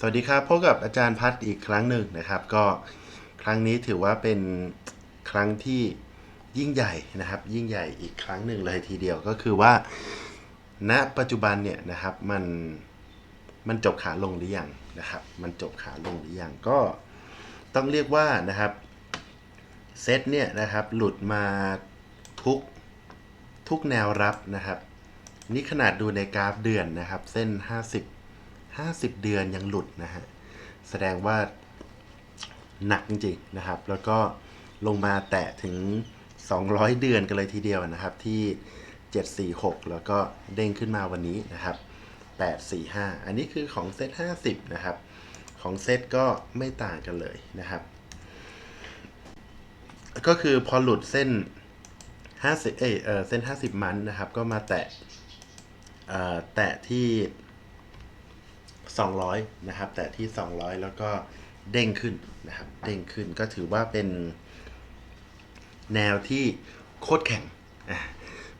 สวัสดีครับพบกับอาจารย์พัฒอีกครั้งหนึ่งนะครับ ก็ครั้งนี้ถือว่าเป็นครั้งที่ยิ่งใหญ่นะครับ ยิ่งใหญ่อีกครั้งหนึ่งเลยทีเดียวก็คือว่า ณปัจจุบันเนี่ยนะครับมันมันจบขาลงหรือยังนะครับ มันจบขาลงหรือยังก็ต้องเรียกว่านะครับเซตเนี่ยนะครับหลุดมาทุกทุกแนวรับนะครับ นี่ขนาดดูในกราฟเดือนนะครับ เส้น 50 50 เดือนยังหลุดนะฮะ แสดงว่าหนักจริงๆนะครับ แล้วก็ลงมาแตะถึง 200 เดือนกันเลยทีเดียวนะครับที่ 746 แล้วก็เด้งขึ้นมาวันนี้นะครับ 845 อันนี้คือของเซต50 นะครับ ของเซตก็ไม่ต่างกันเลยนะครับ ก็คือพอหลุดเส้น 50 เอเออเส้น 50 มันนะครับ ก็มาแตะเอ่อแตะที่ 200 นะครับ แตะที่ 200 แล้วก็เด้งขึ้นนะครับ เด้งขึ้นก็ถือว่าเป็นแนวที่โคตรแข็ง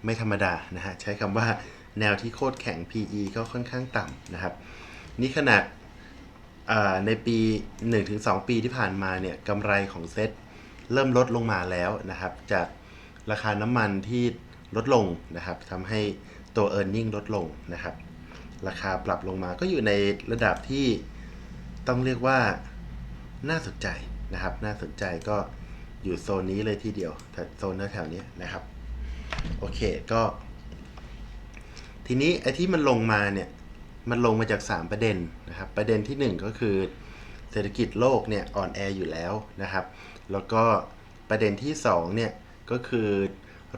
ไม่ธรรมดานะฮะ ใช้คำว่าแนวที่โคตรแข็ง PE ก็ค่อนข้างต่ำนะครับ นี่ขนาดอ่าในปี 1-2 ปีที่ผ่านมาเนี่ยกำไรของเซ็ตเริ่มลดลงมาแล้วนะครับ จากราคาน้ำมันที่ลดลงนะครับทำให้ตัว e a r n i n g ลดลงนะครับ ราคาปรับลงมาก็อยู่ในระดับที่ต้องเรียกว่าน่าสนใจนะครับ น่าสนใจก็อยู่โซนนี้เลยทีเดียวโซนแถวๆนี้นะครับ โอเคก็ ทีนี้ไอ้ที่มันลงมาเนี่ย มันลงมาจาก 3 ประเด็นนะครับ ประเด็นที่ 1 ก็คือ เศรษฐกิจโลกเนี่ยอ่อนแออยู่แล้วนะครับ แล้วก็ประเด็นที่2เนี่ยก็คือ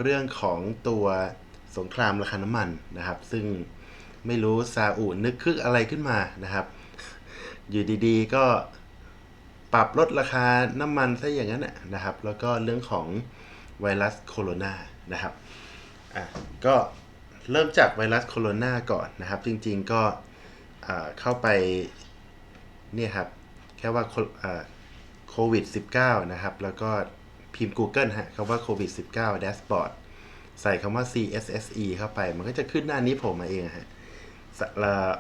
เรื่องของตัวสงครามราคาน้ำมันนะครับ ซึ่ง ไม่รู้ซาอุนึกคึกอะไรขึ้นมานะครับ อยู่ดีๆก็ปรับลดราคาน้ำมันซะอย่างนั้นนะครับ แล้วก็เรื่องของไวรัสโคโรนานะครับอะก็เริ่มจากไวรัสโคโรนาก่อนนะครับ จริงๆก็เข้าไปเนี่ยครับ แค่ว่าโควิด 19 นะครับ แล้วก็พิมพ์ Google ฮะคำว่าโควิด 19 dashboard ใส่คำว่า CSSE เข้าไป มันก็จะขึ้นหน้านี้ผล่มาเองฮะ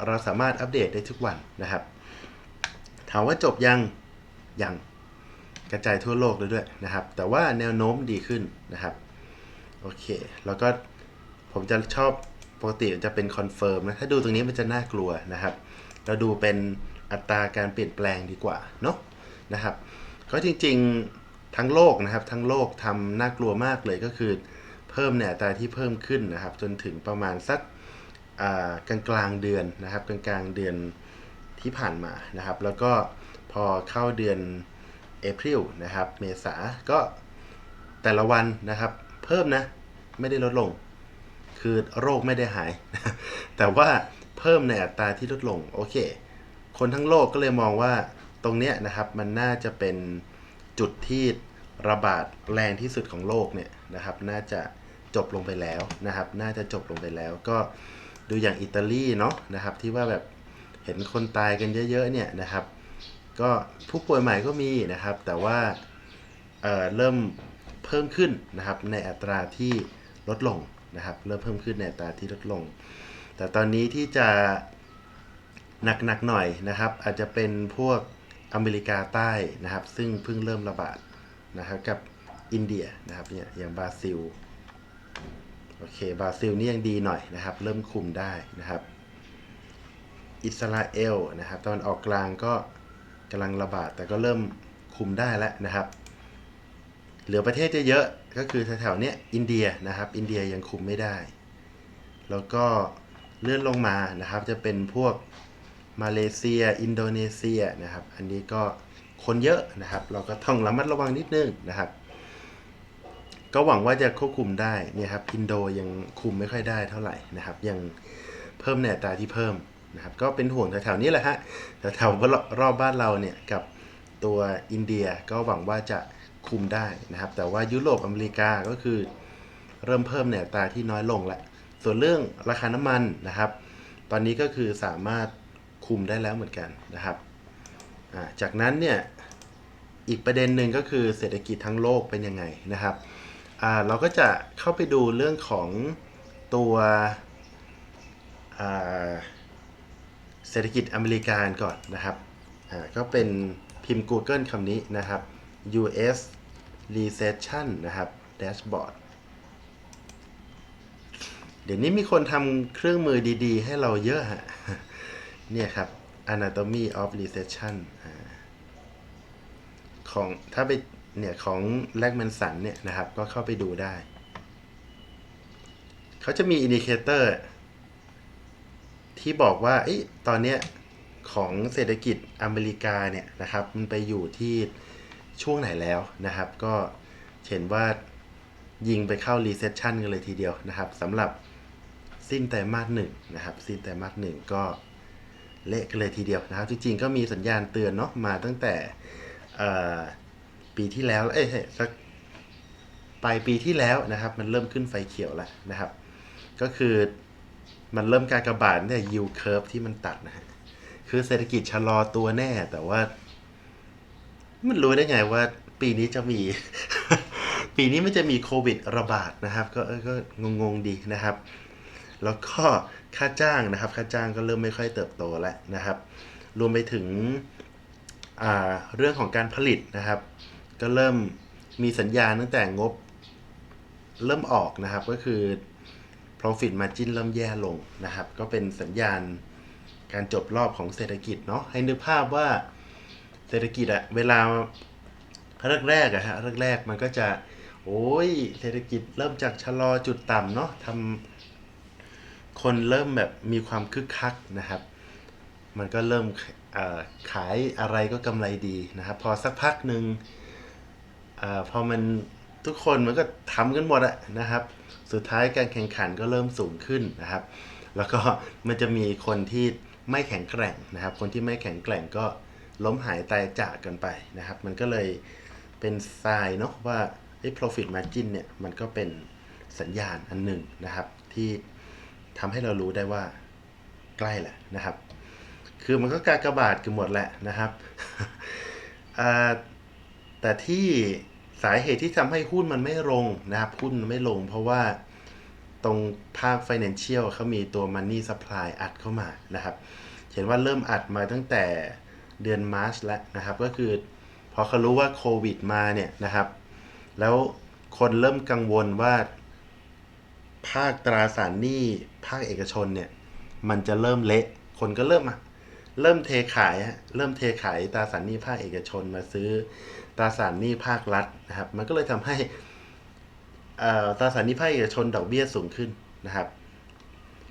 เราสามารถอัปเดตได้ทุกวันนะครับ ถามว่าจบยังยังกระจายทั่วโลกเลยด้วยนะครับ แต่ว่าแนวโน้มดีขึ้นนะครับ โอเค แล้วก็ผมจะชอบปกติจะเป็นคอนเฟิร์มนะ ถ้าดูตรงนี้มันจะน่ากลัวนะครับ เราดูเป็นอัตราการเปลี่ยนแปลงดีกว่าเนาะนะครับ ก็จริงๆทั้งโลกนะครับ ทั้งโลกทำน่ากลัวมากเลยก็คือ เพิ่มในอัตราที่เพิ่มขึ้นนะครับ จนถึงประมาณสัก กลางกลางเดือนนะครับกลางกลางเดือนที่ผ่านมานะครับ แล้วก็พอเข้าเดือนเอพ i l นะครับ เมษาก็แต่ละวันนะครับ เพิ่มนะ ไม่ได้ลดลง คือโรคไม่ได้หาย แต่ว่าเพิ่มในอัตราที่ลดลง โอเค คนทั้งโลกก็เลยมองว่าตรงเนี้ยนะครับ มันน่าจะเป็นจุดที่ระบาดแรงที่สุดของโลกเนี่ยนะครับ น่าจะจบลงไปแล้วนะครับ น่าจะจบลงไปแล้วก็ ดูอย่างอิตาลีเนาะนะครับที่ว่าแบบเห็นคนตายกันเยอะๆเนี่ยนะครับ ก็ผู้ป่วยใหม่ก็มีนะครับ แต่ว่าเเริ่มเพิ่มขึ้นนะครับในอัตราที่ลดลงนะครับ เริ่มเพิ่มขึ้นในอัตราที่ลดลง แต่ตอนนี้ที่จะหนักๆหน่อยนะครับ อาจจะเป็นพวกอเมริกาใต้นะครับ ซึ่งเพิ่งเริ่มระบาดนะครับกับอินเดียนะครับเนี่ยอย่างบราซิล โอเคบราซิลนี่ยังดีหน่อยนะครับ เริ่มคุมได้นะครับ อิสราเอลนะครับตอนออกกลางก็กำลังระบาดแต่ก็เริ่มคุมได้แล้วนะครับ เหลือประเทศจะเยอะก็คือแถวๆนี้อินเดียนะครับ อินเดียยังคุมไม่ได้ แล้วก็เลื่อนลงมานะครับ จะเป็นพวกมาเลเซีย อินโดนีเซียนะครับ อันนี้ก็คนเยอะนะครับ เราก็ต้องระมัดระวังนิดนึงนะครับ ก็หวังว่าจะควบคุมได้เนี่ยครับอินโดยังคุมไม่ค่อยได้เท่าไหร่นะครับ ยังเพิ่มในอัตราที่เพิ่มนะครับ ก็เป็นห่วงแถวๆนี้แหละฮะแถวๆรอบบ้านเราเนี่ยกับตัวอินเดียก็หวังว่าจะคุมได้นะครับ แต่ว่ายุโรปอเมริกาก็คือ เริ่มเพิ่มในอัตราที่น้อยลงล้วส่วนเรื่องราคาน้ำมันนะครับ ตอนนี้ก็คือสามารถคุมได้แล้วเหมือนกันนะครับจากนั้นเนี่ยอีกประเด็นหนึ่งก็คือเศรษฐกิจทั้งโลกเป็นยังไงนะครับ เราก็จะเข้าไปดูเรื่องของตัวเศรษฐกิจอเมริกันก่อนนะครับ ก็เป็นพิมพ์ Google คำนี้นะครับ US Recession นะครับ Dashboard เดี๋ยวนี้มีคนทำเครื่องมือดีๆ ให้เราเยอะฮะ เนี่ยครับ Anatomy of Recession ของถ้าไป เนี่ยของแลกแมนสันเนี่ยนะครับ ก็เข้าไปดูได้ เขาจะมีอินดิเคเตอร์ที่บอกว่าอ้ตอนเนี้ยของเศรษฐกิจอเมริกาเนี่ยนะครับ มันไปอยู่ที่ช่วงไหนแล้วนะครับ ก็เห็นว่ายิงไปเข้า recession กันเลยทีเดียวนะครับสำหรับสิ้นไตรมาสหนึ่งนะครับ สิ้นไตรมาสหนึ่งก็เละกันเลยทีเดียวนะครับ จริงๆก็มีสัญญาณเตือนเนาะมาตั้งแต่ ปีที่แล้ว เอ้ยสักปลายปีที่แล้วนะครับ มันเริ่มขึ้นไฟเขียวแล้วนะครับ ก็คือมันเริ่มการกระบาดเนี่ย yield curve ที่มันตัดนะฮะคือเศรษฐกิจชะลอตัวแน่ แต่ว่า มันรู้ได้ไงว่า ปีนี้จะมี ปีนี้มันจะมีโควิดระบาดนะครับ ก็ก็งงๆดีนะครับ แล้วก็ค่าจ้างนะครับ ค่าจ้างก็เริ่มไม่ค่อยเติบโตแล้วนะครับ รวมไปถึงเรื่องของการผลิตนะครับ ก็เริ่มมีสัญญาณตั้งแต่งบเริ่มออกนะครับก็คือ profit margin เริ่มแย่ลงนะครับ ก็เป็นสัญญาณการจบรอบของเศรษฐกิจเนาะให้นึกภาพว่าเศรษฐกิจอะเวลาแรกๆอะฮะแรกๆมันก็จะ โอ้ยเศรษฐกิจเริ่มจากชะลอจุดต่ำเนาะทำคนเริ่มแบบมีความคึกคักนะครับ มันก็เริ่มขายอะไรก็กำไรดีนะครับ พอสักพักหนึ่ง อพอมันทุกคนมันก็ทำกันหมดอะนะครับ สุดท้ายการแข่งขันก็เริ่มสูงขึ้นนะครับ แล้วก็มันจะมีคนที่ไม่แข็งแกร่งนะครับ คนที่ไม่แข็งแกร่งก็ล้มหายตายจากกันไปนะครับ มันก็เลยเป็นทรายเนาะว่าไอ้ profit margin เนี่ยมันก็เป็นสัญญาณอันหนึ่งนะครับ ที่ทำให้เรารู้ได้ว่าใกล้แหละนะครับ คือมันก็การกระบาดกันหมดแหละนะครับแต่ที่ สาเหตุที่ทำให้หุ้นมันไม่ลงนะครับหุ้นมันไม่ลง เพราะว่าตรงภาค Financial เขามีตัว Money Supply อัดเข้ามานะครับ เห็นว่าเริ่มอัดมาตั้งแต่เดือนมาร์ชแล้วนะครับ ก็คือพอเขารู้ว่าโควิดมาเนี่ยนะครับ แล้วคนเริ่มกังวลว่า ภาคตราสารหนี้ภาคเอกชนเนี่ย มันจะเริ่มเละ คนก็เริ่มมา เริ่มเทขายฮะเริ่มเทขายตราสารหนี้ภาคเอกชนมาซื้อตราสารหนี้ภาครัฐนะครับ มันก็เลยทำให้ตราสารหนี้ภาคเอกชนดอกเบี้ยสูงขึ้นนะครับ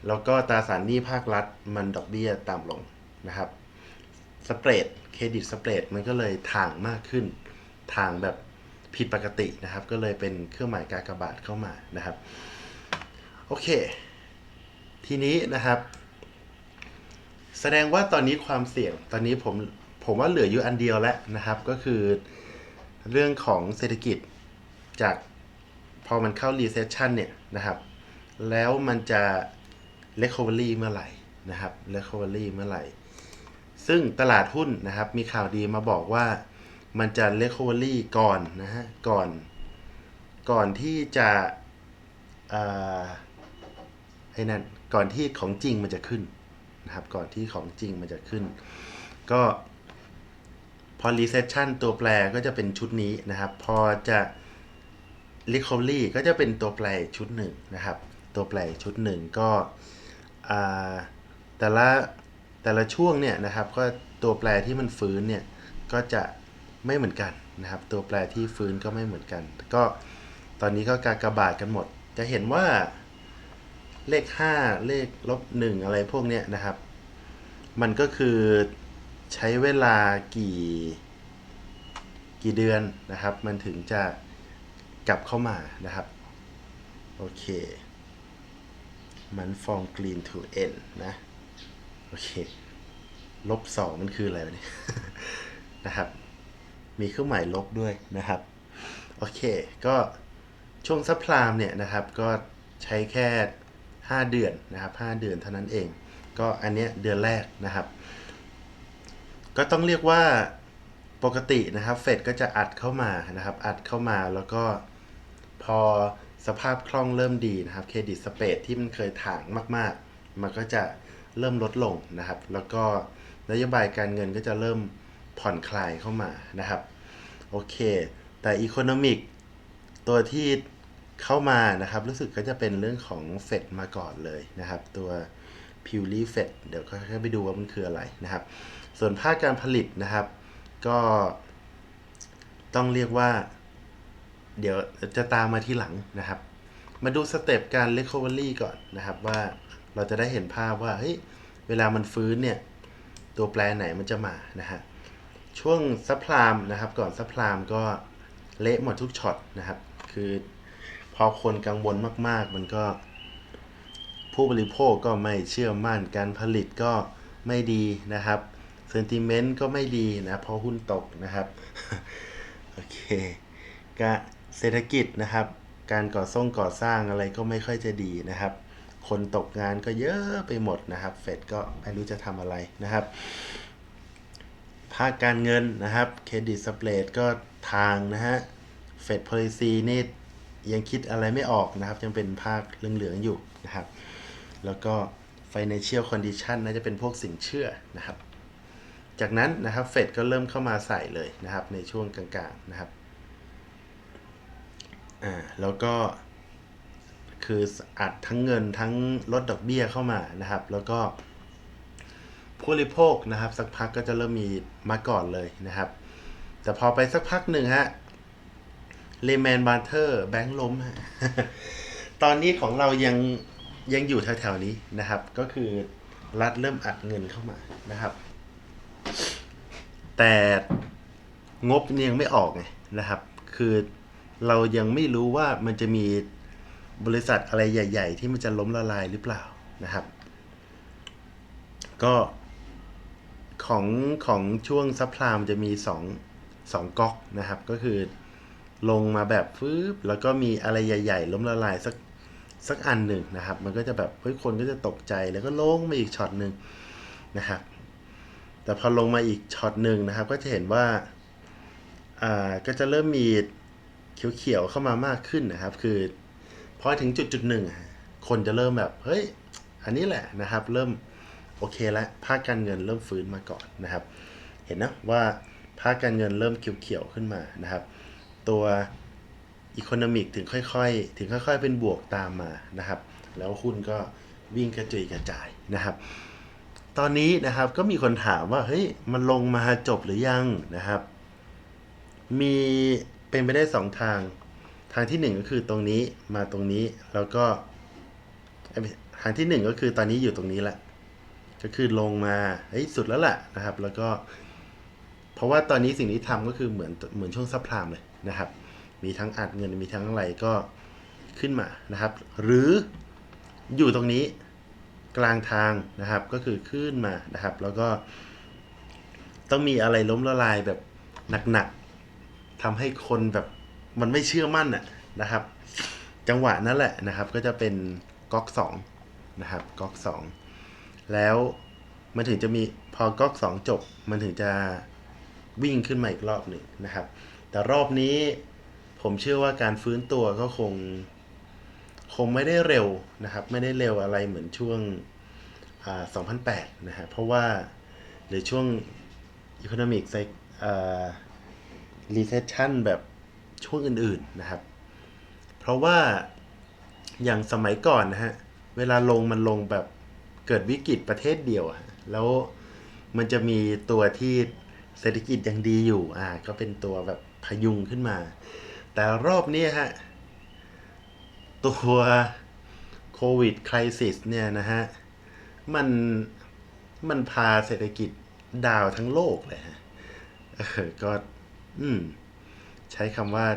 แล้วก็ตราสารหนี้ภาครัฐมันดอกเบี้ยต่ำลงนะครับสเปรดเครดิตสเปรดมันก็เลยถ่างมากขึ้นถ่างแบบผิดปกตินะครับ ก็เลยเป็นเครื่องหมายการกระบาดเข้ามานะครับ โอเค ทีนี้นะครับ แสดงว่าตอนนี้ความเสี่ยงตอนนี้ผมผมว่าเหลืออยู่อันเดียวแล้วนะครับ ก็คือเรื่องของเศรษฐกิจจากพอมันเข้า recession เนี่ยนะครับ แล้วมันจะ recovery เมื่อไหร่นะครับ recovery เมื่อไหร่ ซึ่งตลาดหุ้นนะครับ มีข่าวดีมาบอกว่ามันจะ recovery ก่อนนะฮะก่อนก่อนที่จะอ่าไอ้นั่นก่อนที่ของจริงมันจะขึ้น นะครับ ก่อนที่ของจริงมันจะขึ้น ก็พอ recession ตัวแปรก็จะเป็นชุดนี้นะครับ พอจะ recovery ก็จะเป็นตัวแปรชุดหนึ่งนะครับ ตัวแปรชุดหนึ่งก็แต่ละแต่ละช่วงเนี่ยนะครับ ก็ตัวแปรที่มันฟื้นเนี่ยก็จะไม่เหมือนกันนะครับ ตัวแปรที่ฟื้นก็ไม่เหมือนกัน ก็ตอนนี้ก็การกระบาดกันหมด จะเห็นว่า เลข 5 เลขลบ1อะไรพวกเนี้ยนะครับ มันก็คือใช้เวลากี่กี่เดือนนะครับ มันถึงจะกลับเข้ามานะครับ โอเค มันฟองกรีน to n นนะ โอเค ลบสองมันคืออะไรเนี่ยนะครับ มีเครื่องหมายลบด้วยนะครับ โอเค ก็ช่วงซัพพลามเนี่ยนะครับ ก็ใช้แค่ 5 เดือนนะครับ5เดือนเท่านั้นเอง ก็อันเนี้ยเดือนแรกนะครับ ก็ต้องเรียกว่าปกตินะครับเฟดก็จะอัดเข้ามานะครับ อัดเข้ามาแล้วก็พอสภาพคล่องเริ่มดีนะครับเครดิตสเปดที่มันเคยถ่างมาก ๆ มันก็จะเริ่มลดลงนะครับ แล้วก็นโยบายการเงินก็จะเริ่มผ่อนคลายเข้ามานะครับ โอเค แต่อีโคโนมิกตัวที่ เข้ามานะครับ รู้สึกก็จะเป็นเรื่องของเฟดมาก่อนเลยนะครับ ตัว p u r e f e d เดี๋ยวค่อยๆไปดูว่ามันคืออะไรนะครับ ส่วนภาคการผลิตนะครับ ก็ต้องเรียกว่า เดี๋ยวจะตามมาที่หลังนะครับ มาดูสเต็ปการ Recovery ก่อนนะครับ ว่าเราจะได้เห็นภาพว่าเฮ้ยเวลามันฟื้นเนี่ย ตัวแปรไหนมันจะมานะฮะช่วงซัพพลามนะครับ ก่อนซัพพลามก็เละหมดทุกช็อตนะครับ คือ อคนกังวลมาก ๆ มันก็ ผู้บริโภคก็ไม่เชื่อมั่นการผลิตก็ไม่ดีนะครับเซนติเมนต์ก็ไม่ดีนะเพราะหุ้นตกนะครับ โอเคกเศรษฐกิจนะครับ การก่อสร้างก่อสร้างอะไรก็ไม่ค่อยจะดีนะครับ คนตกงานก็เยอะไปหมดนะครับ เฟดก็ไม่รู้จะทำอะไรนะครับ ภาคการเงินนะครับ เครดิตสเปรดก็ทางนะฮะ เฟด policy นี่ ยังคิดอะไรไม่ออกนะครับ ยังเป็นภาคเหลืองๆอยู่นะครับ แล้วก็ financial condition น่าจะเป็นพวกสินเชื่อนะครับ จากนั้นนะครับเฟดก็เริ่มเข้ามาใส่เลยนะครับ ในช่วงกลางๆนะครับอ่าแล้วก็คืออัดทั้งเงินทั้งลดดอกเบี้ยเข้ามานะครับ แล้วก็ผู้บริโภคนะครับ สักพักก็จะเริ่มมีมาก่อนเลยนะครับ แต่พอไปสักพักหนึ่งฮะ เลแมนบาร์เทอร์แบงค์ล้มฮะตอนนี้ของเรายังยังอยู่แถวๆนี้นะครับ ก็คือรัฐเริ่มอัดเงินเข้ามานะครับ แต่งบยังไม่ออกไงนะครับ คือเรายังไม่รู้ว่ามันจะมีบริษัทอะไรใหญ่ ๆ ที่มันจะล้มละลายหรือเปล่านะครับ ก็ของของช่วงซัพพลายมันจะมี2งสองก๊อกนะครับ ก็คือ ลงมาแบบฟืบแล้วก็มีอะไรใหญ่ ๆ ล้มละลายสักสักอันหนึ่งนะครับ มันก็จะแบบเฮ้ยคนก็จะตกใจแล้วก็ลงมาอีกช็อตหนึ่งนะครับแต่พอลงมาอีกช็อตหนึ่งนะครับ ก็จะเห็นว่าอ่าก็จะเริ่มมีเขียวๆเข้ามามากขึ้นนะครับ คือพอถึงจุดจุดหนึ่งคนจะเริ่มแบบเฮ้ยอันนี้แหละนะครับ เริ่มโอเคแล้วภาคการเงินเริ่มฟื้นมาก่อนนะครับ เห็นนะว่าภาคการเงินเริ่มเขียวๆขึ้นมานะครับ ตัวอีโคโนมิกถึงค่อยๆ ถึงค่อย ๆ เป็นบวกตามมานะครับ แล้วหุ้นก็วิ่งกระจุยกระจายนะครับ ตอนนี้นะครับก็มีคนถามว่าเฮ้ยมันลงมาจบหรือยังนะครับ มีเป็นไปได้สองทาง ทางที่หนึ่งก็คือตรงนี้มาตรงนี้แล้วก็ทางที่หนึ่งก็คือตอนนี้อยู่ตรงนี้แหละก็คือลงมาเฮ้ยสุดแล้วแหละนะครับ แล้วก็ เพราะว่าตอนนี้สิ่งที่ทำก็คือเหมือนเหมือนช่วงซับพลามเลย นะครับ มีทั้งอัดเงินมีทั้งอะไรก็ขึ้นมานะครับ หรืออยู่ตรงนี้กลางทางนะครับก็คือขึ้นมานะครับ แล้วก็ ต้องมีอะไรล้มละลายแบบหนักๆทำให้คนแบบมันไม่เชื่อมั่นอะนะครับ จังหวะนั้นแหละนะครับ ก็จะเป็นก๊อกสองนะครับก๊อกสองแล้วมันถึงจะมีพอก๊อกสองจบ มันถึงจะวิ่งขึ้นมาอีกรอบหนึ่งนะครับ แต่รอบนี้ผมเชื่อว่าการฟื้นตัวก็คง คงไม่ได้เร็วนะครับ ไม่ได้เร็วอะไรเหมือนช่วง 2008 นะฮะเพราะว่าหรือช่วง Economic ไซอ่า Recession แบบช่วงอื่นๆนะครับ เพราะว่าอย่างสมัยก่อนนะฮะ เวลาลงมันลงแบบเกิดวิกฤตประเทศเดียวอะแล้วมันจะมีตัวที่เศรษฐกิจยังดีอยู่ อ่า ก็เป็นตัวแบบ พยุงขึ้นมา แต่รอบนี้ฮะ ตัวโควิดคริสิสเนี่ยนะฮะ มันมันพาเศรษฐกิจดาวทั้งโลกเลยฮะก็อืมใช้คำว่า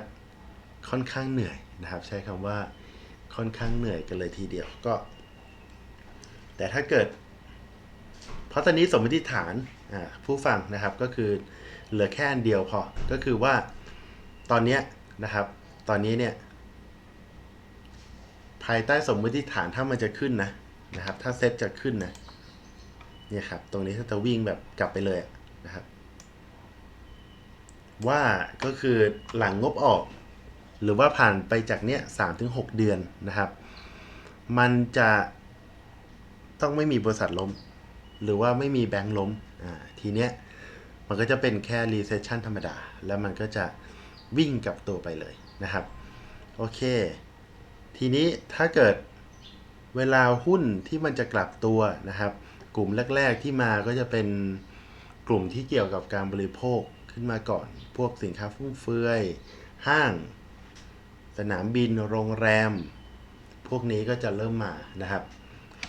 ค่อนข้างเหนื่อยนะครับ ใช้คำว่าค่อนข้างเหนื่อยกันเลยทีเดียวก็ แต่ถ้าเกิด เพราะตอนนี้สมมติฐานผู้ฟังนะครับก็คือ เหลือแค่อันเดียวพอ ก็คือว่าตอนนี้นะครับ ตอนนี้เนี่ยภายใต้สมมติฐานถ้ามันจะขึ้นนะนะครับ ถ้าเซตจะขึ้นนะเนี่ยครับ ตรงนี้ถ้าจะวิ่งแบบกลับไปเลยนะครับ ว่าก็คือหลังงบออก หรือว่าผ่านไปจากเนี้ยสามถึงหกเดือนนะครับ มันจะต้องไม่มีบริษัทล้ม หรือว่าไม่มีแบงค์ล้มอ่าทีเนี้ย มันก็จะเป็นแค่ recession ธรรมดา แล้วมันก็จะวิ่งกลับตัวไปเลยนะครับ โอเค ทีนี้ถ้าเกิดเวลาหุ้นที่มันจะกลับตัวนะครับ กลุ่มแรก ๆที่มาก็จะเป็นกลุ่มที่เกี่ยวกับการบริโภคขึ้นมาก่อน พวกสินค้าฟุ่มเฟือย ห้าง สนามบิน โรงแรม พวกนี้ก็จะเริ่มมานะครับ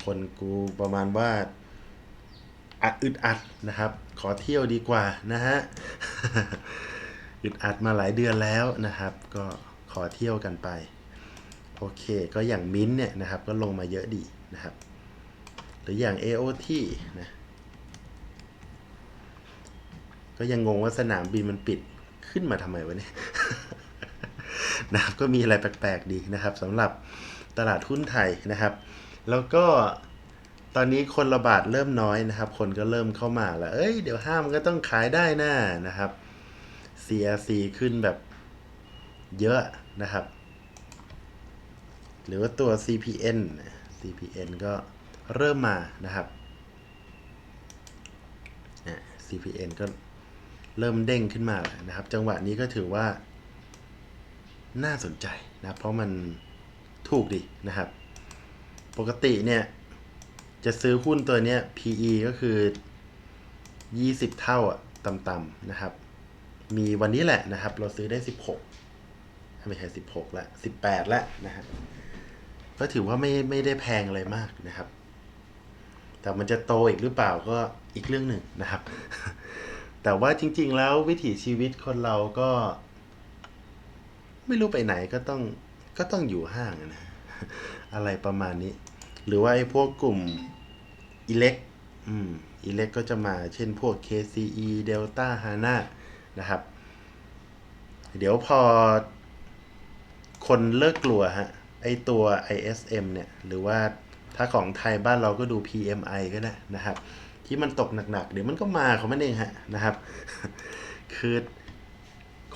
คนกูประมาณว่าอัดอึดอัดนะครับ ขอเที่ยวดีกว่านะฮะอึดอัดมาหลายเดือนแล้วนะครับ ก็ขอเที่ยวกันไป โอเค ก็อย่างมิ้นท์เนี่ยนะครับ ก็ลงมาเยอะดีนะครับ หรืออย่าง AOT นะก็ยังงงว่าสนามบินมันปิดขึ้นมาทำไมวะเนี่ยนะครับก็มีอะไรแปลกๆดีนะครับสำหรับตลาดหุ้นไทยนะครับ แล้วก็ ตอนนี้คนระบาดเริ่มน้อยนะครับ คนก็เริ่มเข้ามาแล้ว เอ้ย เดี๋ยวห้ามก็ต้องขายได้น่านะครับ CRC ขึ้นแบบเยอะนะครับ หรือว่าตัว CPN CPN ก็เริ่มมานะครับอ่ CPN ก็เริ่มเด้งขึ้นมาแล้วนะครับ จังหวะนี้ก็ถือว่า น่าสนใจนะ เพราะมันถูกดีนะครับ ปกติเนี่ย จะซื้อหุ้นตัวเนี้ย PE ก็คือ 20 เท่าอะต่ำๆนะครับ มีวันนี้แหละนะครับ เราซื้อได้ 16ไม่ใช่16 ละ 18 ละนะครับ ก็ถือว่าไม่ไม่ได้แพงอะไรมากนะครับ แต่มันจะโตอีกหรือเปล่าก็อีกเรื่องหนึ่งนะครับ แต่ว่าจริง ๆ แล้ววิถีชีวิตคนเราก็ ไม่รู้ไปไหนก็ต้องก็ต้องอยู่ห้างนะ อะไรประมาณนี้ หรือว่าไอ้พวกกลุ่มอิเล็กอืมอิเล็กก็จะมาเช่นพวก KCE Delta HANA นะครับ เดี๋ยวพอคนเลิกกลัวฮะ ไอตัว ISM เนี่ย หรือว่าถ้าของไทยบ้านเราก็ดู PMI ก็ได้นะครับ ที่มันตกหนักๆ เดี๋ยวมันก็มาของมันเองฮะนะครับ คือ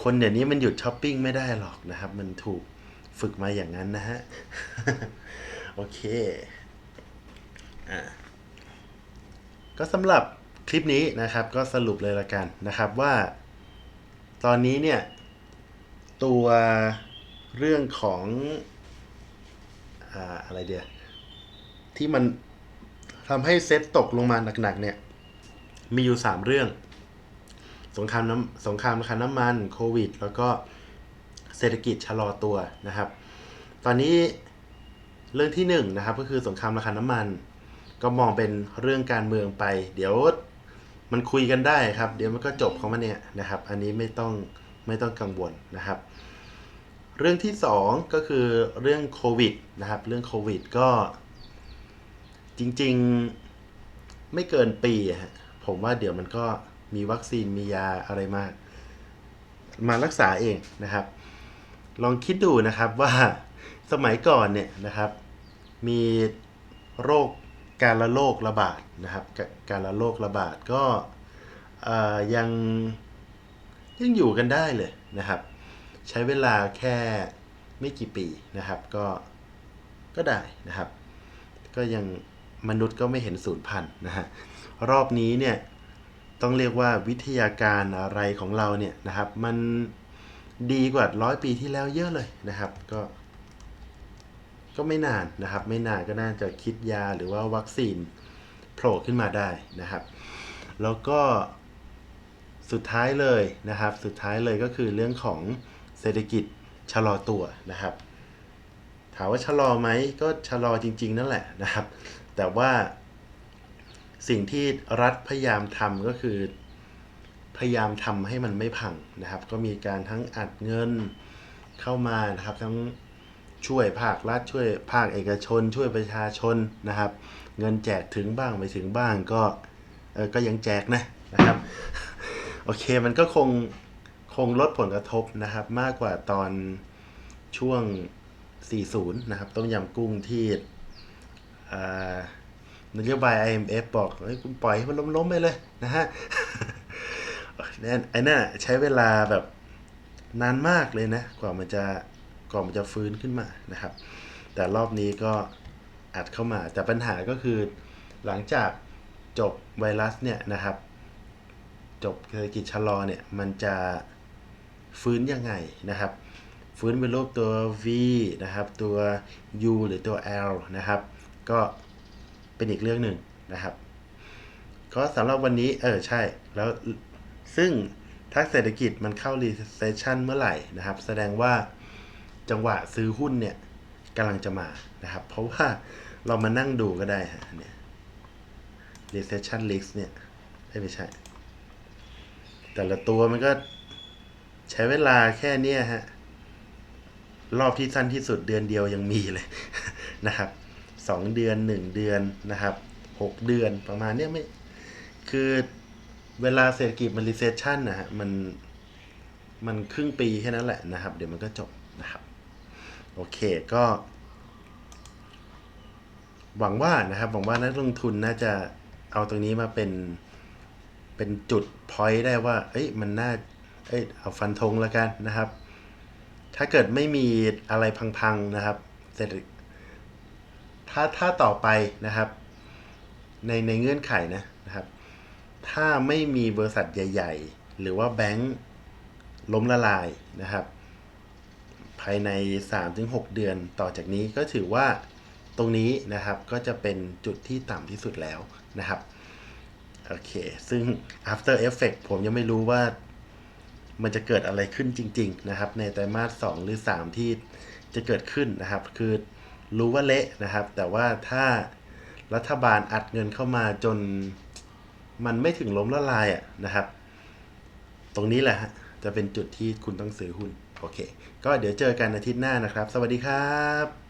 คนเดี๋ยวนี้มันหยุดช้อปปิ้งไม่ได้หรอกนะครับ มันถูกฝึกมาอย่างนั้นนะฮะ โอเค อ่าก็สำหรับคลิปนี้นะครับก็สรุปเลยละกันนะครับว่า ตอนนี้เนี่ย ตัวเรื่องของอ่าอะไรเดียที่มันทำให้เซ็ตตกลงมาหนักๆเนี่ย มีอยู่ 3 เรื่อง สงครามน้ำสงครามราคาน้ำมันโควิด แล้วก็เศรษฐกิจชะลอตัวนะครับ ตอนนี้เรื่องที่1นงนะครับก็คือสงครามราคาน้ำมัน ก็มองเป็นเรื่องการเมืองไป เดี๋ยวมันคุยกันได้ครับ เดี๋ยวมันก็จบของมันเนี่ยนะครับ อันนี้ไม่ต้องไม่ต้องกังวลนะครับ เรื่องที่ 2 ก็คือเรื่องโควิดนะครับ เรื่องโควิดก็จริงๆไม่เกินปีฮะผมว่าเดี๋ยวมันก็มีวัคซีนมียาอะไรมามารักษาเองนะครับ ลองคิดดูนะครับว่าสมัยก่อนเนี่ยนะครับ มีโรค การละโรคระบาดนะครับ การละโรคระบาดก็ยังยังอยู่กันได้เลยนะครับ ใช้เวลาแค่ไม่กี่ปีนะครับ ก็ก็ได้นะครับ ก็ยังมนุษย์ก็ไม่เห็นสูญพันธุ์นะฮะรอบนี้เนี่ยต้องเรียกว่าวิทยาการอะไรของเราเนี่ยนะครับ มันดีกว่าร้อยปีที่แล้วเยอะเลยนะครับ ก็ ก็ไม่นานนะครับ ไม่นานก็น่าจะคิดยาหรือว่าวัคซีนโผล่ขึ้นมาได้นะครับ แล้วก็สุดท้ายเลยนะครับ สุดท้ายเลยก็คือเรื่องของเศรษฐกิจชะลอตัวนะครับ ถามว่าชะลอไหมก็ชะลอจริง ๆ นั่นแหละนะครับ แต่ว่าสิ่งที่รัฐพยายามทำก็คือพยายามทำให้มันไม่พังนะครับ ก็มีการทั้งอัดเงินเข้ามานะครับทั้ง ช่วยภาครัฐช่วยภาคเอกชน ช่วยประชาชนนะครับ เงินแจกถึงบ้างไม่ถึงบ้างก็เออก็ยังแจกนะนะครับโอเคมันก็คงคงลดผลกระทบนะครับ มากกว่าตอนช่วง 40 นะครับ ต้มยำกุ้งที่อ่านโยบาย IMF บอกเฮ้ยคุณปล่อยให้มันล้มๆไปเลยนะฮะไอ้นั่นใช้เวลาแบบนานมากเลยนะ กว่ามันจะ กว่ามันจะฟื้นขึ้นมานะครับ แต่รอบนี้ก็อัดเข้ามา แต่ปัญหาก็คือหลังจากจบไวรัสเนี่ยนะครับ จบเศรษฐกิจชะลอเนี่ยมันจะฟื้นยังไงนะครับ ฟื้นเป็นรูปตัว V นะครับ ตัว U หรือตัว L นะครับ ก็เป็นอีกเรื่องหนึ่งนะครับ ก็สำหรับวันนี้เออใช่แล้วซึ่งถ้าเศรษฐกิจมันเข้า recession เมื่อไหร่นะครับ แสดงว่า จังหวะซื้อหุ้นเนี่ยกำลังจะมานะครับ เพราะว่าเรามานั่งดูก็ได้ฮะเนี่ย recession risk เนี่ยไม่ใช่ แต่ละตัวมันก็ใช้เวลาแค่เนี้ยฮะ รอบที่สั้นที่สุดเดือนเดียวยังมีเลยนะครับสองเดือนหนึ่งเดือนนะครับหกเดือนประมาณเนี้ยไม่ คือเวลาเศรษฐกิจมัน recession นะฮะมันมันครึ่งปีแค่นั้นแหละนะครับ เดี๋ยวมันก็จบนะครับ โอเคก็ หวังว่านะครับหวังว่านักลงทุนน่าจะเอาตรงนี้มาเป็นเป็นจุดพอยต์ได้ว่า เอ้ยมันน่า เอ้ยเอาฟันธงแล้วกันนะครับ ถ้าเกิดไม่มีอะไรพังๆนะครับเศรษฐถ้าถ้าต่อไปนะครับ ในในเงื่อนไขนะนะครับ ถ้าไม่มีบริษัทใหญ่ ๆ หรือว่าแบงก์ล้มละลายนะครับายใน 3-6 เดือนต่อจากนี้ก็ถือว่าตรงนี้นะครับก็จะเป็นจุดที่ต่ำที่สุดแล้วนะครับโอเค ซึ่ง after effect ผมยังไม่รู้ว่ามันจะเกิดอะไรขึ้นจริง ๆ นะครับ ในไตรมาส2หรือ 3 ที่จะเกิดขึ้นนะครับ คือรู้ว่าเละนะครับ แต่ว่าถ้ารัฐบาลอัดเงินเข้ามาจนมันไม่ถึงล้มละลายอะนะครับ ตรงนี้แหละจะเป็นจุดที่คุณต้องซื้อหุ้น โอเค ก็เดี๋ยวเจอกันอาทิตย์หน้านะครับ สวัสดีครับ